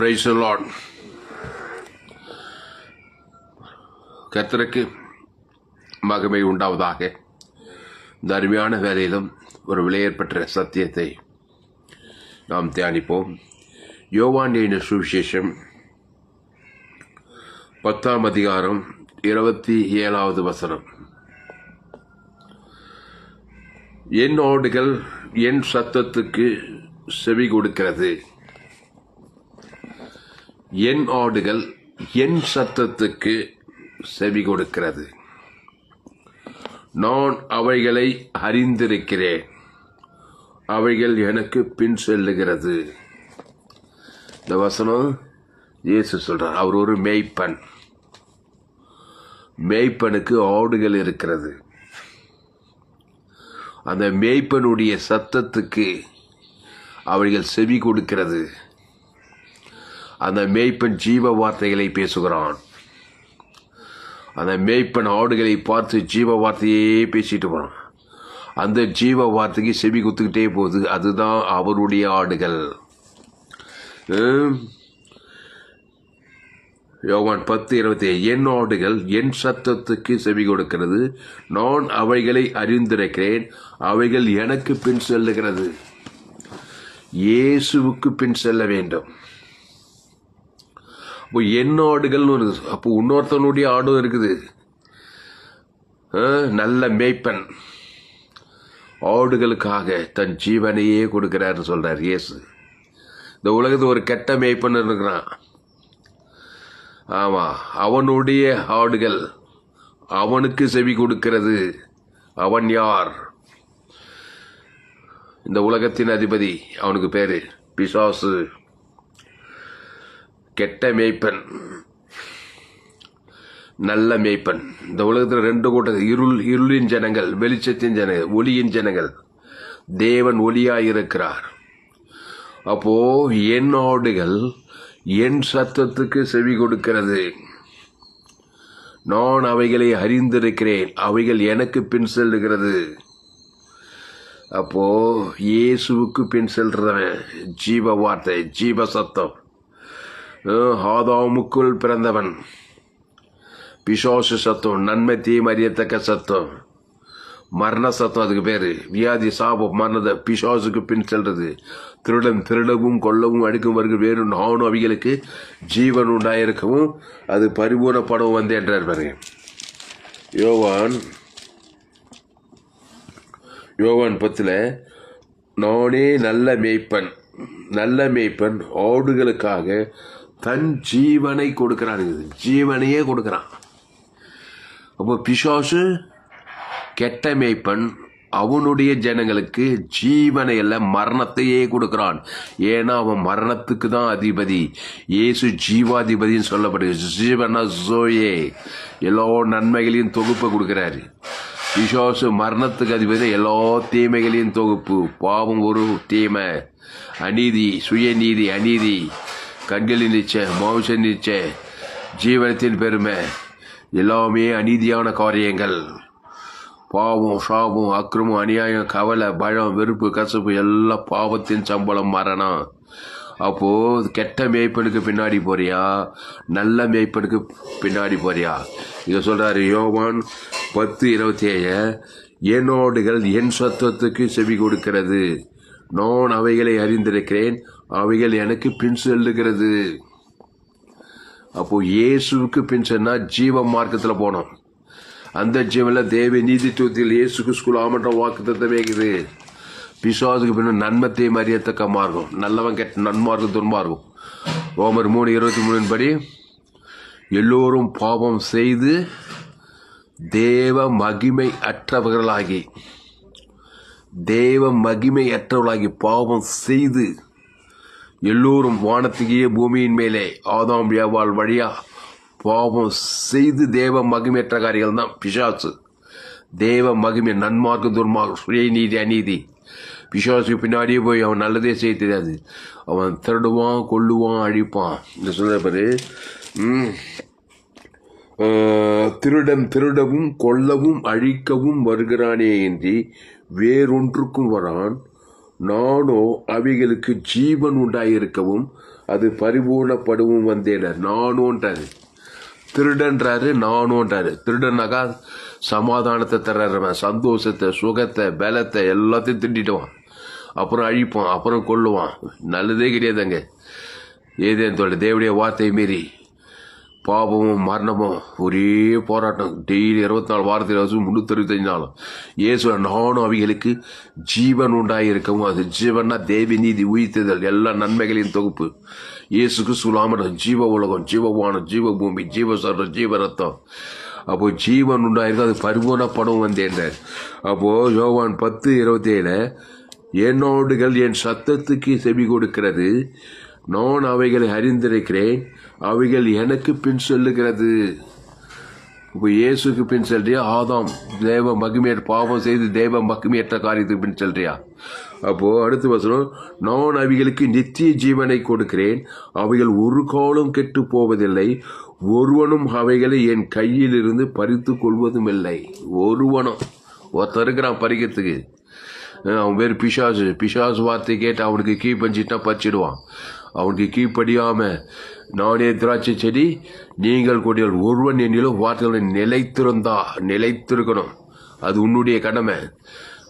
Price Lord கர்த்தருக்கு மகிமை உண்டாவதாக. இந்த அருமையான வேலையிலும் ஒரு விலையேற்பட்ட சத்தியத்தை நாம் தியானிப்போம். யோவான் சுவிசேஷம் பத்தாம் அதிகாரம் இருபத்தி ஏழாவது வசனம். என் ஆடுகள் என் சத்தத்துக்கு செவி கொடுக்கிறது. என் ஆடுகள் என் சத்தத்துக்கு செவி கொடுக்கிறது. நான் அவைகளை அறிந்திருக்கிறேன். அவைகள் எனக்கு பின் செல்லுகிறது. இந்த வசனம் இயேசு சொல்கிறார் அவர் ஒரு மேய்ப்பன். மேய்ப்பனுக்கு ஆடுகள் இருக்கிறது. அந்த மேய்ப்பனுடைய சத்தத்துக்கு அவைகள் செவி கொடுக்கிறது. அந்த மேய்ப்பன் ஜீவ வார்த்தைகளை பேசுகிறான். அந்த மேய்ப்பன் ஆடுகளை பார்த்து ஜீவ வார்த்தையே பேசிட்டு போகிறான் அந்த ஜீவ வார்த்தைக்கு செவி குத்துக்கிட்டே போகுது. அதுதான் அவருடைய ஆடுகள். யோவான் பத்து இருபத்தி ஏழு. என் ஆடுகள் என் சத்தத்துக்கு செவி கொடுக்கிறது. நான் அவைகளை அறிந்திருக்கிறேன். அவைகள் எனக்கு பின் செல்லுகிறது. இயேசுவுக்கு பின் செல்ல வேண்டும். அப்போ என் ஆடுகள்னு ஒரு அப்போ இன்னொருத்தனுடைய ஆடும் இருக்குது. நல்ல மேய்ப்பன். ஆடுகளுக்காக தன் ஜீவனையே கொடுக்குறாருன்னு சொல்கிறார் இயேசு. இந்த உலகத்தில் ஒரு கெட்ட மேய்ப்பன் இருக்கிறான். ஆமாம் அவனுடைய ஆடுகள் அவனுக்கு செவி கொடுக்கிறது. அவன் யார்? இந்த உலகத்தின் அதிபதி அவனுக்கு பேர் பிசாசு. கெட்ட மேய்ப்பன். நல்ல மேய்ப்பன். இந்த உலகத்தில் ரெண்டு கூட்டம். இருள் இருளின் ஜனங்கள் வெளிச்சத்தின் ஜனங்கள் ஒளியின் ஜனங்கள். தேவன் ஒளியாயிருக்கிறார் அப்போ என் ஆடுகள் என் சத்தத்துக்கு செவி கொடுக்கிறது. நான் அவைகளை அறிந்திருக்கிறேன். அவைகள் எனக்கு பின் செல்லுகிறது. அப்போ இயேசுவுக்கு பின் செல்றவன். ஜீவ வார்த்தை ஜீவ சத்தம். ஹாதாமுக்குள் பிறந்தவன். பிசாசு சத்தம் நன்மை தீம் அறியத்தக்க சத்தம். மரண சத்தம் அதுக்கு பேரு. வியாதி சாபம் மரணத பிசாசுக்கு பின் செல்றது. திருடன் திருடவும் கொல்லவும் அடிக்கும் வருகிற வேறு நானும் அவைகளுக்கு ஜீவன் உண்டாயிருக்கவும் அது பரிபூர்ணப்படவும் வந்து என்றார் பாருங்க. யோவான் யோவான் பத்தில் நானே நல்ல மேய்ப்பன். நல்ல மேய்ப்பன் ஆடுகளுக்காக தன் ஜீவனை கொடுக்கிறான். ஜீவனையே கொடுக்கிறான். அப்போ பிசாசு கெட்ட மேய்ப்பன். அவனுடைய ஜனங்களுக்கு ஜீவனை அல்ல மரணத்தையே கொடுக்கிறான். ஏன்னா அவன் மரணத்துக்கு தான் அதிபதி. இயேசு ஜீவாதிபதின்னு சொல்லப்படுகிறது ஜீவனா ஜோயே எல்லா நன்மைகளையும் தொகுப்பை கொடுக்குறாரு. விசுவாசு மரணத்துக்கு அதிபதி. எல்லா தீமைகளையும் தொகுப்பு. பாவம் ஒரு தீமை. அநீதி சுயநீதி அநீதி. கண்களின் நிச்சை மாம்ச நிச்சை ஜீவனத்தின் பெருமை. எல்லாமே அநீதியான காரியங்கள். பாவம் சாபம் அக்கிரமம் அநியாயம் கவலை பயம் வெறுப்பு கசப்பு எல்லாம் பாவத்தின் சம்பளம் மரணம் அப்போது கெட்ட மேய்ப்பனுக்கு பின்னாடி போறியா? நல்ல மேய்ப்பனுக்கு பின்னாடி போறியா? இதை சொல்கிறாரு யோவான் பத்து இருபத்தி ஏழு என்னோடுகள் என் சத்துவத்துக்கு செவி கொடுக்கிறது. நான் அவைகளை அறிந்திருக்கிறேன். அவைகள் எனக்கு பின் செல்லுகிறது. அப்போ இயேசுவுக்கு பின் சென்னா ஜீவ மார்க்கத்தில் போனோம். அந்த ஜீவனில் தேவ நீதித்துவத்தில் இயேசுக்கு ஸ்கூல் ஆமன்ற வாக்கு தத்தமேக்குது பிசாசுக்கு பின்ன நன்மத்தை அறியத்தக்க மார்க்கம். நல்லவன் கெட்ட நன்மார்க்கம் துன்மார்க்கம் ஓமர் மூணு இருபத்தி மூணின் படி எல்லோரும் பாவம் செய்து தேவ மகிமை அற்றவர்களாகி தேவ மகிமை அற்றவர்களாகி பாவம் செய்து எல்லோரும் வானத்துக்கே பூமியின் மேலே ஆதாம் வியாபால் வழியா பாவம் செய்து தேவ மகிமையற்ற காரியங்கள் தான் பிசாசு தேவ மகிமை நன்மார்க்க துர்மார்க்கம் சுயநீதி அநீதி. பிசாசுக்கு பின்னாடியே போய் அவன் நல்லதே செய்ய தெரியாது. அவன் திருடுவான் கொல்லுவான் அழிப்பான். இந்த சொன்ன பாரு. திருடன் திருடவும் கொல்லவும் அழிக்கவும் வருகிறானே இன்றி வேறொன்றுக்கும் வரான். நானோ அவைகளுக்கு ஜீவன் உண்டாயிருக்கவும் அது பரிபூர்ணப்படவும் வந்தேன். நானோன்றாரு திருடன்றாரு நானோன்றாரு. திருடனாக்கா சமாதானத்தை தர்றவன் சந்தோஷத்தை சுகத்தை பலத்தை எல்லாத்தையும் திண்டிட்டுவான் அப்புறம் அழிப்பான் அப்புறம் கொல்லுவான். நல்லதே கிடையாதுங்க. ஏதேன் தோட தேவடைய வார்த்தையை மீறி. பாபமும் மரணமும் ஒரே போராட்டம். டெய்லி இருபத்தி நாலு வாரத்தில் வருஷம் முந்நூற்றி அறுபத்தஞ்சு நாளும் இயேசு நானும் அவைகளுக்கு ஜீவன் உண்டாயிருக்கவும் அது ஜீவன்னா தேவி நீதி உயிர்த்ததல் எல்லா நன்மைகளின் தொகுப்பு. இயேசுக்கு சுலாமனம் ஜீவ உலகம் ஜீவவானம் ஜீவ பூமி ஜீவ சரம் ஜீவ ரத்தம். அப்போ ஜீவன் உண்டாயிருக்கு அது பரிபூர்ணப்படம் வந்தேன் அப்போ யோவான் பத்து இருபத்தி ஏழு என்னோடுகள் என் சத்தத்துக்கு செவி கொடுக்கிறது நான் அவைகளை அறிந்திருக்கிறேன். அவைகள் எனக்கு பின் சொல்லுகிறது. இப்போ இயேசுக்கு பின் சொல்றியா? ஆதாம் தேவ மகிமையற்ற பாவம் செய்து தேவ மகிமையற்ற காரியத்துக்கு பின் சொல்றியா? அப்போ அடுத்து வசனம் நான் அவைகளுக்கு நித்திய ஜீவனை கொடுக்கிறேன். அவைகள் ஒரு காலம் கெட்டு போவதில்லை. ஒருவனும் அவைகளை என் கையில் இருந்து பறித்து கொள்வதும் இல்லை ஒருவனும். ஒருத்தன் இருக்கிறான் பறிக்கிறதுக்கு. அவன் பேர் பிசாசு. பிசாசு வார்த்தை கேட்டு அவனுக்கு கீ பஞ்சிட்டா பறிச்சிடுவான். அவனுக்கு கீழ்ப்படியாம நானே திராட்சை செடி நீங்கள் கொடிகள் ஒருவன் என்னிலும் வார்த்தைகளை நிலைத்திருந்தா நிலைத்திருக்கணும். அது உன்னுடைய கடமை.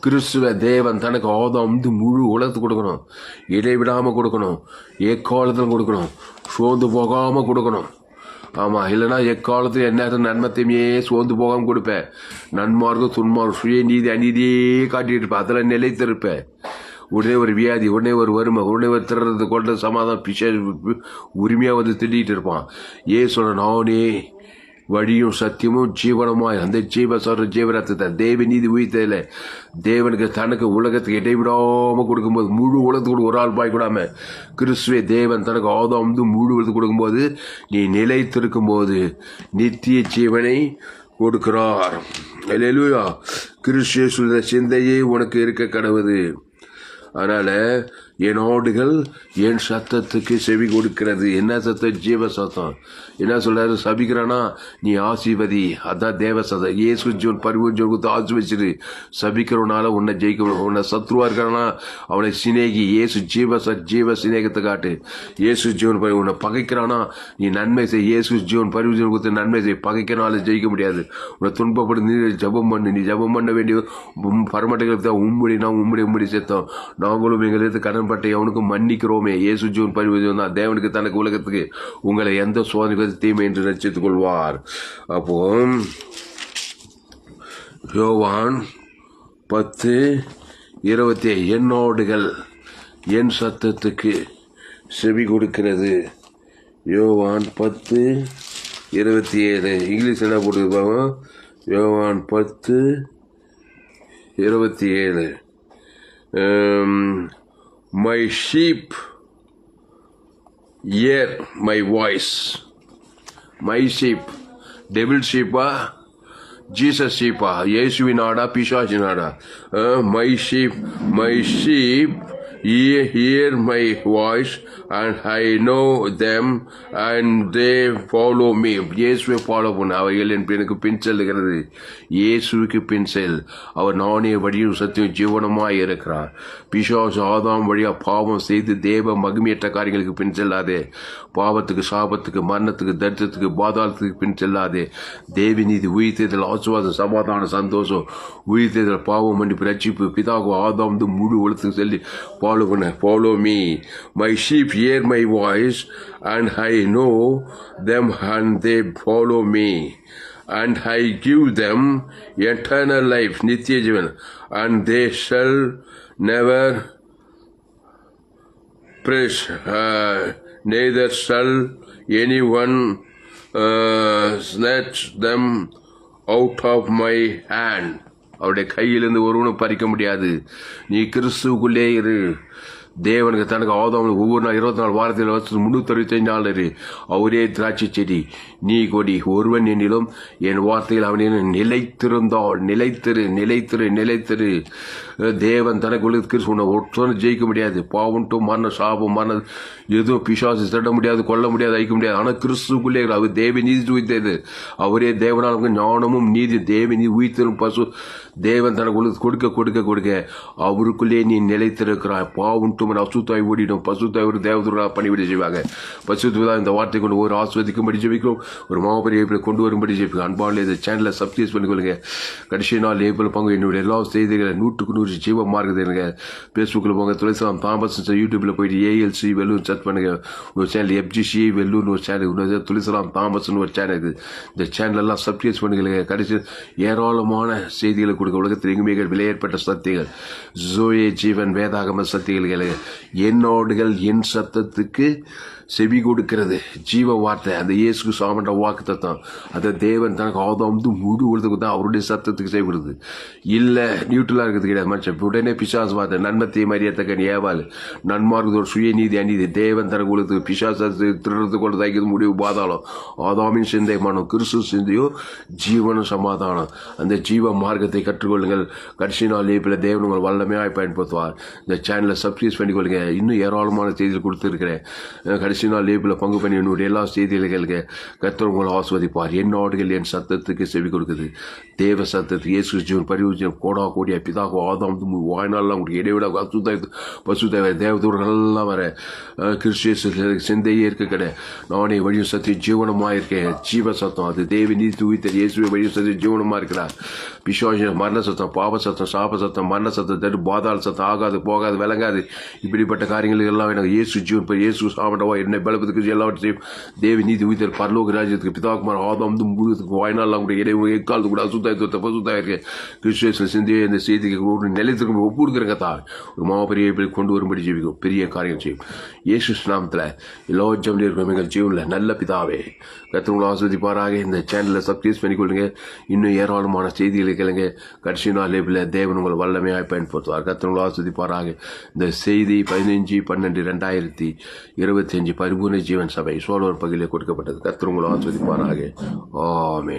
கிறிஸ்துவ தேவன் தனக்கு ஆதாம் வந்து முழு உலகத்து கொடுக்கணும். இடைவிடாமல் கொடுக்கணும். எக்காலத்திலும் கொடுக்கணும். சோர்ந்து போகாமல் கொடுக்கணும். ஆமாம் இல்லைன்னா எக்காலத்தில் என்ன நன்மத்தையுமே சோர்ந்து போகாமல் கொடுப்பேன். நன்மார்க்கும் துன்மார்க்கும் சுய நீதி அநீதியே காட்டிட்டு இருப்பேன். அதில் நிலைத்திருப்பேன். உடனே ஒரு வியாதி உடனே ஒரு வறுமை உடனே ஒரு திறந்து கொண்டு சமாதானம் பிசை உரிமையாக வந்து திண்டிகிட்டு இருப்பான். ஏ சொல்ல நானே வழியும் சத்தியமும் ஜீவனமாய் அந்த ஜீவ சொல்ற ஜீவரத்தை தேவ நீதி உயிர்த்ததில் தேவனுக்கு தனக்கு உலகத்துக்கு இடைவிடாமல் கொடுக்கும்போது முழு உலகத்துக்கு ஒரு ஆள் பாய் கூடாம கிறிஸ்துவே தேவன் தனக்கு ஆதம் வந்து முழு உலகத்துக்கு கொடுக்கும்போது நீ நிலைத்திருக்கும் போது நித்திய ஜீவனை கொடுக்கிறார். அல்லேலூயா கிறிஸ்து சிந்தையே உனக்கு இருக்க கடவுது. அதனால என் ஆடுகள் என் சத்தத்துக்கு செவி கொடுக்கிறது. என்ன சத்தம்? ஜீவ சத்தம். என்ன சொல்றாரு? சபிக்கிறானா? நீ ஆசிவதி அதான் தேவ சதம் ஏசு ஜோன் பரிவு ஜோன் கொடுத்து ஆசிவச்சிரு சபிக்கிறவனால உன்னை ஜெயிக்க உன்னை சத்ருவா இருக்கிறானா அவனை சிநேகி. ஏசு ஜீவ ச ஜீவ சிநேகத்தை காட்டு. ஏசு ஜீவன் பரி உன்னை பகைக்கிறானா? நீ நன்மை செய். ஏசு ஜீவன் பரிவு ஜோன் கொடுத்து நன்மை செய். பகைக்கிறனால ஜெயிக்க முடியாது. உன்னை துன்பப்படு நீ ஜபம் பண்ணு. நீ ஜபம் பண்ண வேண்டிய பரமட்டைகளுக்கு தான். உம்முடி நான் உம்முடி உம்முடி சேர்த்தோம். நாங்களும் எங்களுக்கு கடன்பட்ட எவனுக்கும் மன்னிக்கிறோமே. இயேசு ஜூன் பரிவு தான். தேவனுக்கு தனக்கு உலகத்துக்கு உங்களை எந்த சோதனைக்கு தீமை என்று ரசித்துக் கொள்வார் அப்போ யோவான் பத்து இருபத்தி என்னோடுகள் என் சத்தத்துக்கு செவி கொடுக்கிறது. யோவான் பத்து இருபத்தி ஏழு. இங்கிலீஷ் என்ன போட்டுருப்பாங்க? யோவான் பத்து இருபத்தி ஏழு. um, my sheep hear my voice. My sheep, devil sheep, ah? Jesus sheep, ah? Yesuvinada, Pishajinada. Uh, my sheep, my sheep Ye hear my voice and I know them, and they follow me. இயேசுவை follow பண்ண. அவைகள் என் எனக்கு பின் செல்லுகிறது. இயேசுவுக்கு பின் செல். அவர் நானே வழியும் சத்தியம் ஜீவனமாய் இருக்கிறார். பிசாசு ஆதாம் வழியாக பாவம் செய்து தேவ மகிமையற்ற காரியங்களுக்கு பின் செல்லாதே. பாவத்துக்கு சாபத்துக்கு மரணத்துக்கு தரித்திரத்துக்கு பாதாளத்துக்கு பின் செல்லாதே. தேவி நீதி உயிர்த்தேதல் ஆசுவாசம் சமாதான சந்தோஷம். உயிர்த்தேதல் பாவம் மன்னிப்பு ரட்சிப்பு. பிதாகு ஆதாம் முழு உலகத்துக்கு செல்லி பா follow me. My sheep hear my voice, and I know them, and they follow me. And I give them eternal life, Nitya Jivan, and they shall never perish, uh, neither shall anyone uh, snatch them out of my hand. அவருடைய கையிலிருந்து ஒருவனும் பறிக்க முடியாது. நீ கிறிஸ்துவுக்குள்ளே இரு. தேவனுக்கு தனக்கு ஆதாம் ஒவ்வொரு நாள் இருபத்தி நாலு வாரத்தில் வருஷம் முன்னூத்தி நாள் அவரே திராட்சை செடி. நீ கொடி. ஒருவன் என்னிலும் என் வார்த்தையில் அவனிலும் நிலைத்திருந்தாள் நிலைத்திரு நிலைத்திரு நிலைத்திரு. தேவன் தனக்கு உலகத்துக்கு சொன்ன ஒற்றனை ஜெயிக்க முடியாது. பாவன்ட்டும் மரண சாபம் மரண எதுவும் பிசாசு தட முடியாது கொல்ல முடியாது அழிக்க முடியாது. ஆனால் கிறிஸ்துக்குள்ளே அவர் தேவ நீதி உயிர்த்தது அவரே தேவனால் ஞானமும் நீதி தேவ நீதி உயிர்த்தரும் பசு. தேவன் தனக்கு உலகத்துக்கு கொடுக்க கொடுக்க கொடுக்க. அவருக்குள்ளே நீ நிலைத்திருக்கிறாய். பாவன்ட்டும் அசுத்தாய் ஓடிடும். பசுத்தாய் ஒரு தேவதூரா பணிவிட செய்வாங்க. பசுத்துவதா இந்த வார்த்தை கொண்டு ஒரு ஆஸ்வதிக்கும்படி ஜெபிக்கிறோம். ஒரு மாபெரிய ஏப்பில் கொண்டு வரும்படி ஜெபிக்கும் அன்பான இந்த சேனலை சப்ஸ்கிரைப் பண்ணிக்கொள்ளுங்க. கடைசி நாள் ஏப்ரல் பங்கு என்னுடைய எல்லா செய்திகளை நூற்றுக்கு நூறு ஜீவ மார்க்குதுங்க ஃபேஸ்புக்கில் போங்க. துளசிராம் தாமஸ் யூடியூப்பில் போயிட்டு ஏஎல்சி வெல்லூர் சர்ச் பண்ணுங்க. ஒரு சேனல் எஃப்ஜிசி வெல்லூர்னு ஒரு சேனல் இன்னொரு துளசிராம் தாமஸ்னு ஒரு சேனல் இருக்குது இந்த சேனல் எல்லாம் சப்ஸ்கிரைப் பண்ணிக்கலுங்க கடைசி ஏராளமான செய்திகளை கொடுக்க உலகத்தில் எங்குமே விலையேற்பட்ட சத்தியங்கள். ஜோயே ஜீவன் வேதாகம சக்திகள் கேளுங்க. என்னோடுகள் என் சத்தத்துக்கு செவி கொடுக்கிறது. ஜீவ வார்த்தை. அந்த இயேசுக்கு சாமன்ற வாக்கு தத்தம் அந்த தேவன் தனக்கு ஆதாம் வந்து முழு உலகத்துக்கு தான் அவருடைய சத்தத்துக்கு செய்வது இல்லை நியூட்ரலாக இருக்கிறது கிடையாது மனுஷன். உடனே பிசாசு வார்த்தை நன்மத்தை மரியத்தக்கன் ஏவாள். ஒரு சுயநீதி அநீதி. தேவன் தனக்கு உலகத்துக்கு பிசாசு திருடுறது கொண்டு தைக்கிறது முடிவு பாதாளம். ஆதாமின் சிந்தை மனம் கிறிஸ்து சிந்தையோ ஜீவனும் சமாதானம். அந்த ஜீவ மார்க்கத்தை கற்றுக்கொள்ளுங்கள். கடைசி நாள் லேப்பில் தேவன் உங்கள் வல்லமையாக பயன்படுத்துவார். இந்த சேனலை சப்ஸ்கிரைப் பண்ணிக்கொள்ளுங்க. இன்னும் ஏராளமான செய்திகள் கொடுத்துருக்கிறேன். கடைசி கடைசி நாள் பங்கு பண்ணி என்னுடைய எல்லா செய்திகளுக்கு கத்தர் உங்களை ஆஸ்வதிப்பார் என் நாடுகள் என் சத்தத்துக்கு செவி கொடுக்குது. தேவ சத்தத்துக்கு இயேசு ஜீவன் பரிவுஜன் கோடா கோடியா பிதாகோ ஆதாம் வாய்நாள்லாம் உங்களுக்கு இடைவிட அசுதாய் பசுத்தாய் தேவதூர்கள் எல்லாம் வர கிறிஸ்டியஸ் சிந்தையே இருக்க கடை நானே வழியும் சத்தியம் ஜீவனமாக இருக்கேன் ஜீவ சத்தம் அது. தேவி நீதி உயிர்த்தர் இயேசுவை வழியும் சத்தியம் ஜீவனமாக இருக்கிறார் பிசாச மரண சத்தம் பாப சத்தம் சாப சத்தம் மரண சத்தம் தட்டு பாதாள சத்தம் ஆகாது போகாது விளங்காது. இப்படிப்பட்ட காரியங்கள் எல்லாம் எனக்கு இயேசு ஜீவன் பெரிய இயேசு சாப்பிடவா என்னை பலப்பதுக்கு எல்லாவற்றையும் தேவி நீதி உயிர் பரலோக ராஜ்யத்துக்கு பிதாகுமார் ஆதாம் முழுவதுக்கு வாய்நாள் கூட இடைவெளி எக்காலத்து கூட அசுத்தாயத்தை பசுத்தாய் இருக்கு கிறிஸ்துவ சிந்திய இந்த செய்திக்கு ஒரு நிலையத்துக்கு ஒப்பு கொடுக்குறங்க தான் ஒரு மாபெரிய கொண்டு வரும்படி ஜீவிக்கும் பெரிய காரியம் செய்யும் இயேசு நாமத்தில் எல்லா ஜம்லி இருக்கும் எங்கள் ஜீவனில் நல்ல பிதாவே கத்திரங்களை ஆஸ்வதிப்பாராக இந்த சேனலை சப்ஸ்கிரைப் பண்ணிக்கொள்ளுங்க. இன்னும் ஏராளமான செய்திகளை கேளுங்க. கடைசி நாள் லேபில் தேவன் உங்கள் வல்லமையாக பயன்படுத்துவார். கத்திரங்களை ஆஸ்வதிப்பாராக இந்த செய்தி பதினஞ்சு பன்னெண்டு ரெண்டாயிரத்தி இருபத்தி அஞ்சு பரிபூர்ண ஜீவன் சபை சோழர் பகுதியில் கொடுக்கப்பட்டது. கத்திரங்களை ஆஸ்வதிப்பானாக ஆமே